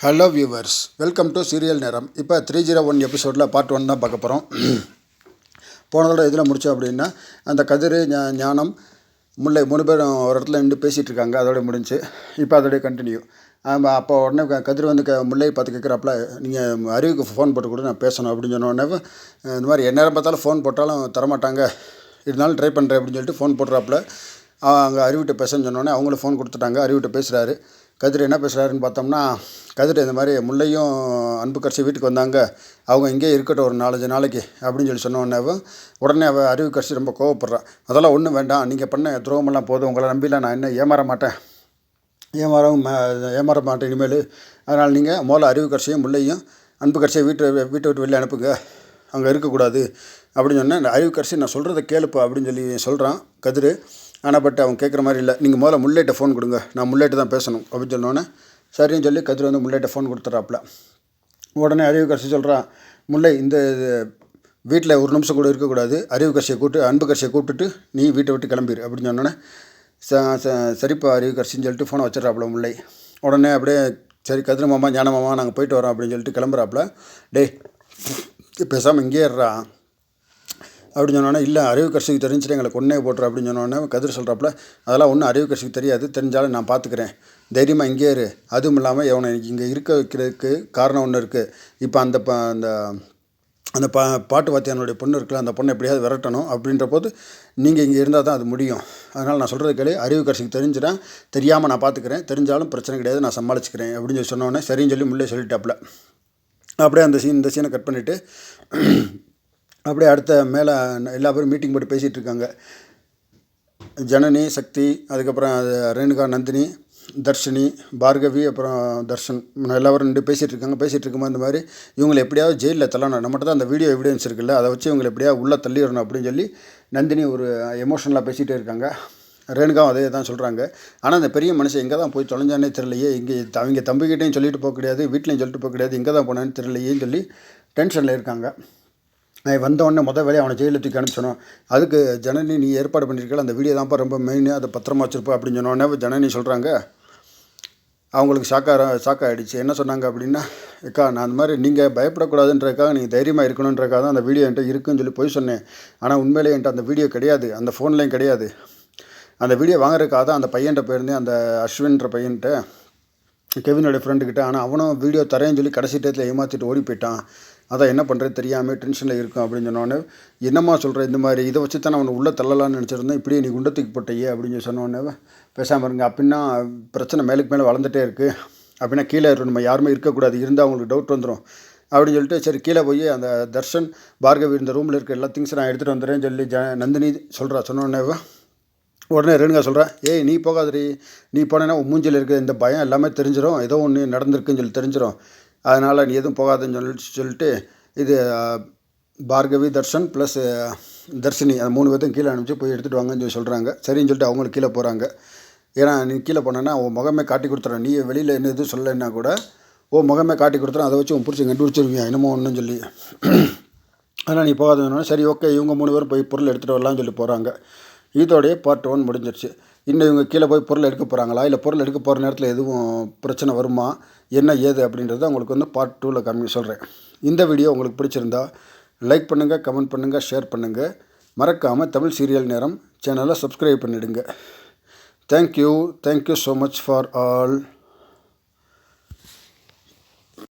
Hello viewers welcome to serial நேரம் இப்போ three zero one எபிசோடில் பார்ட் ஒன் தான் பார்க்க போகிறோம் போன தடவை இதில் முடித்தோம் அப்படின்னா அந்த கதிர் ஞா- ஞானம் முல்லை மூணு பேரும் ஒரு இடத்துல நின்று பேசிகிட்டு இருக்காங்க. அதோட முடிஞ்சு இப்போ அதோடய கண்டினியூ ஆமாம் அப்போ உடனே கதிர் வந்து க முல்லை பார்த்து கேட்குறாப்புல நீங்கள் அறிவுக்கு ஃபோன் போட்டு கூட நான் பேசணும் அப்படின்னு சொன்ன உடனே இந்த மாதிரி எந்நேரம் பார்த்தாலும் ஃபோன் போட்டாலும் தரமாட்டாங்க. இருந்தாலும் ட்ரை பண்ணுறேன் அப்படின்னு சொல்லிட்டு ஃபோன் போடுறாப்புல. அங்கே அறிவிட்ட பேசன்னு சொன்னோடனே அவங்களும் ஃபோன் கொடுத்துட்டாங்க. அறிவிட்ட பேசுகிறாரு கதிர் என்ன பேசுகிறாருன்னு பார்த்தோம்னா கதிர் இந்த மாதிரி முல்லையும் அன்பு கட்சி வீட்டுக்கு வந்தாங்க. அவங்க இங்கே இருக்கட்டும் ஒரு நாலஞ்சு நாளைக்கு அப்படின்னு சொல்லி சொன்ன உடனே உடனே அவள் அறிவு கட்சி ரொம்ப கோவப்படுறான் அதெல்லாம் ஒன்றும் வேண்டாம். நீங்கள் பண்ண துரோகமெல்லாம் போதும். உங்களை நம்பிலாம் நான் என்ன ஏமாற மாட்டேன். ஏமாறவும் ஏமாற மாட்டேன் இனிமேல். அதனால் நீங்கள் முதல்ல அறிவு கட்சியும் முல்லையும் அன்பு கட்சியை வீட்டை வீட்டை விட்டு வெளியே அனுப்புங்க. அங்கே இருக்கக்கூடாது. அப்படின்னு சொன்னேன். இந்த அறிவு கட்சி நான் சொல்கிறத கேளுப்பா. அப்படின்னு சொல்லி சொல்கிறான் கதிர். ஆனால் பட் அவன் கேட்குற மாதிரி இல்லை. நீங்கள் முதல்ல முல்லைட்ட ஃபோன் கொடுங்க. நான் முல்லைட்ட தான் பேசணும். அப்படின்னு சொன்னோன்னே சரின்னு சொல்லி கதிர் வந்து முல்லைட்ட ஃபோன் கொடுத்துட்றாப்புல. உடனே அறிவு கட்சி சொல்கிறான் முல்லை இந்த வீட்டில் ஒரு நிமிஷம் கூட இருக்கக்கூடாது. அறிவு கட்சியை கூப்பிட்டு அன்பு கட்சியை கூப்பிட்டுட்டு நீ வீட்டை விட்டு கிளம்பிடு அப்படின்னு சொன்னோன்னே ச சரிப்பா அறிவு கட்சின்னு சொல்லிட்டு ஃபோனை வச்சிடறாப்புல முல்லை. உடனே அப்படியே சரி கதிர மாமா ஞான மாமா நாங்கள் போயிட்டு வரோம். அப்படின்னு சொல்லிட்டு கிளம்புறாப்புல. டேய் பேசாமல் இங்கேயே இருறா அப்படின்னு சொன்னோன்னே இல்லை அறிவு கட்சிக்கு தெரிஞ்சுட்டு எங்களை கொன்னே போட்டுரு அப்படின்னு சொன்னோன்னே கதிர் சொல்கிறாப்புல அதெல்லாம் ஒன்றும் அறிவு கட்சிக்கு தெரியாது தெரிஞ்சாலும் நான் பார்த்துக்கிறேன் தைரியமாக இங்கே இரு. அதுவும் இல்லாமல் இவனை இங்கே இருக்க வைக்கிறதுக்கு காரணம் ஒன்று இருக்குது இப்போ அந்த ப அந்த அந்த பா பாட்டு வாத்தியானுடைய பொண்ணு இருக்குல்ல அந்த பொண்ணை எப்படியாவது விரட்டணும் அப்படின்ற போது நீங்கள் இங்கே இருந்தால் தான் அது முடியும். அதனால் நான் சொல்கிறது கிடையாது அறிவு கட்சிக்கு தெரிஞ்சிடேன் தெரியாமல் நான் பார்த்துக்கிறேன் தெரிஞ்சாலும் பிரச்சனை கிடையாது நான் சமாளிச்சுக்கிறேன் அப்படின்னு சொல்லி சொன்னோடனே சரின்னு சொல்லி முள்ளே சொல்லிட்டாப்புல. அப்படியே அந்த சீன் இந்த சீனை கட் பண்ணிவிட்டு அப்படியே அடுத்த மேலே எல்லா பேரும் மீட்டிங் போட்டு பேசிகிட்டு இருக்காங்க ஜனனி சக்தி அதுக்கப்புறம் ரேணுகா நந்தினி தர்ஷினி பார்கவி அப்புறம் தர்ஷன் எல்லாரும் ரெண்டு பேசிகிட்டு இருக்காங்க பேசிகிட்டு இருக்கும்போது இந்த மாதிரி இவங்களை எப்படியாவது ஜெயிலில் தள்ளணும். நம்மகிட்ட தான் அந்த வீடியோ எவிடன்ஸ் இருக்குல்ல அதை வச்சு இவங்களை எப்படியாவது உள்ளே தள்ளிடணும் அப்படின்னு சொல்லி நந்தினி ஒரு எமோஷனலாக பேசிகிட்டே இருக்காங்க. ரேணுகாவும் அதே தான் சொல்கிறாங்க ஆனால் அந்த பெரிய மனுஷன் எங்கே தான் போய் தொலைஞ்சானே தெரியலையே. இங்கே அவங்க தம்பிக்கிட்டையும் சொல்லிட்டு போக கிடையாது வீட்லையும் சொல்லிட்டு போக கிடையாது இங்கே தான் போனான்னு தெரியலையேன்னு சொல்லி டென்ஷனில் இருக்காங்க. நான் வந்த மொதல் வேலையை அவனை ஜெயிலில் தூக்கி அனுப்பிச்சணும் அதுக்கு ஜனனி நீ ஏற்பாடு பண்ணியிருக்கல அந்த வீடியோ தான்ப்பா ரொம்ப மெயின் அதை பத்திரமா வச்சிருப்பா அப்படின்னு சொன்னோடனே ஜனனி சொல்கிறாங்க அவங்களுக்கு ஷாக்காக ஷாக் ஆகிடுச்சு என்ன சொன்னாங்க அப்படின்னா அக்கா நான் அந்த மாதிரி நீங்கள் பயப்படக்கூடாதுன்றக்காக நீங்கள் தைரியமாக இருக்கணுன்றக்காக தான் அந்த வீடியோ என்கிட்ட இருக்குன்னு சொல்லி போய் சொன்னேன். ஆனால் உண்மையிலே என்கிட்ட அந்த வீடியோ கிடையாது. அந்த ஃபோன்லேயும் கிடையாது. அந்த வீடியோ வாங்குறதுக்காக தான் அந்த பையன்கிட்ட போயிருந்தேன். அந்த அஸ்வின்ற பையன்கிட்ட கெவினோட ஃப்ரெண்டுக்கிட்ட ஆனால் அவனும் வீடியோ தரேன்னு சொல்லி கடைசி டயத்தில் ஏமாற்றிட்டு ஓடி போயிட்டான். அதான் என்ன பண்ணுறது தெரியாமல் டென்ஷனில் இருக்கும் அப்படின்னு சொன்னோடனே என்னம்மா சொல்கிற இந்த மாதிரி? இதை வச்சு தான் அவனை உள்ளே தள்ளலான்னு நினச்சிருந்தேன். இப்படியே நீ குண்டத்துக்கு போட்டையே அப்படின்னு சொல்லி சொன்னோடனே பேசாமல் இருங்க. அப்படின்னா பிரச்சனை மேலுக்கு மேலே வளர்ந்துட்டே இருக்குது அப்படின்னா கீழே நம்ம யாருமே இருக்கக்கூடாது. இருந்தால் அவங்களுக்கு டவுட் வந்துடும் அப்படின்னு சொல்லிட்டு சரி கீழே போய் அந்த தர்ஷன் பார்கவி இந்த ரூமில் இருக்க எல்லா திங்ஸும் நான் எடுத்துகிட்டு வந்துடுறேன்னு சொல்லி ஜ நந்தினி சொல்கிறா சொன்னோடனே உடனே ரேணுகா சொல்கிறேன் ஏய் நீ போகாதடி. நீ போனேன்னா உன் மூஞ்சில் இருக்க இந்த பயம் எல்லாமே தெரிஞ்சிடும் ஏதோ ஒன்று நடந்திருக்குன்னு சொல்லி தெரிஞ்சிடும் அதனால் நீ எதுவும் போகாதுன்னு சொல்லி சொல்லிட்டு இது பார்கவி தர்ஷன் ப்ளஸ் தர்ஷினி அந்த மூணு பேர்த்தையும் கீழே அனுப்பிச்சு போய் எடுத்துகிட்டு வாங்கன்னு சொல்லி சொல்கிறாங்க சரின்னு சொல்லிட்டு அவங்களும் கீழே போகிறாங்க ஏன்னா நீ கீழே போனேன்னா உன் முகமே காட்டி கொடுத்துறேன். நீ வெளியில் என்ன எதுவும் சொல்லலைன்னா கூட ஓ முகமே காட்டி கொடுத்துறேன். அதை வச்சு உன் பிடிச்சி கண்டுபிடிச்சிருவியா என்னமோ ஒன்றுன்னு சொல்லி. அதனால் நீ போகாதுன்னு சரி ஓகே இவங்க மூணு பேரும் போய் பொருள் எடுத்துகிட்டு வரலாம்னு சொல்லி போகிறாங்க இதோடைய பார்ட் ஒன் முடிஞ்சிருச்சு. இன்னும் இவங்க கீழே போய் பொருள் எடுக்க போகிறாங்களா இல்லை பொருள் எடுக்க போகிற நேரத்தில் எதுவும் பிரச்சனை வருமா? என்ன ஏது அப்படின்றத உங்களுக்கு வந்து பார்ட் டூவில் கம்மி சொல்கிறேன் இந்த வீடியோ உங்களுக்கு பிடிச்சிருந்தா லைக் பண்ணுங்கள் கமெண்ட் பண்ணுங்கள் ஷேர் பண்ணுங்கள் மறக்காமல் தமிழ் சீரியல் நேரம் சேனலை சப்ஸ்கிரைப் பண்ணிவிடுங்க thank you thank you so much for all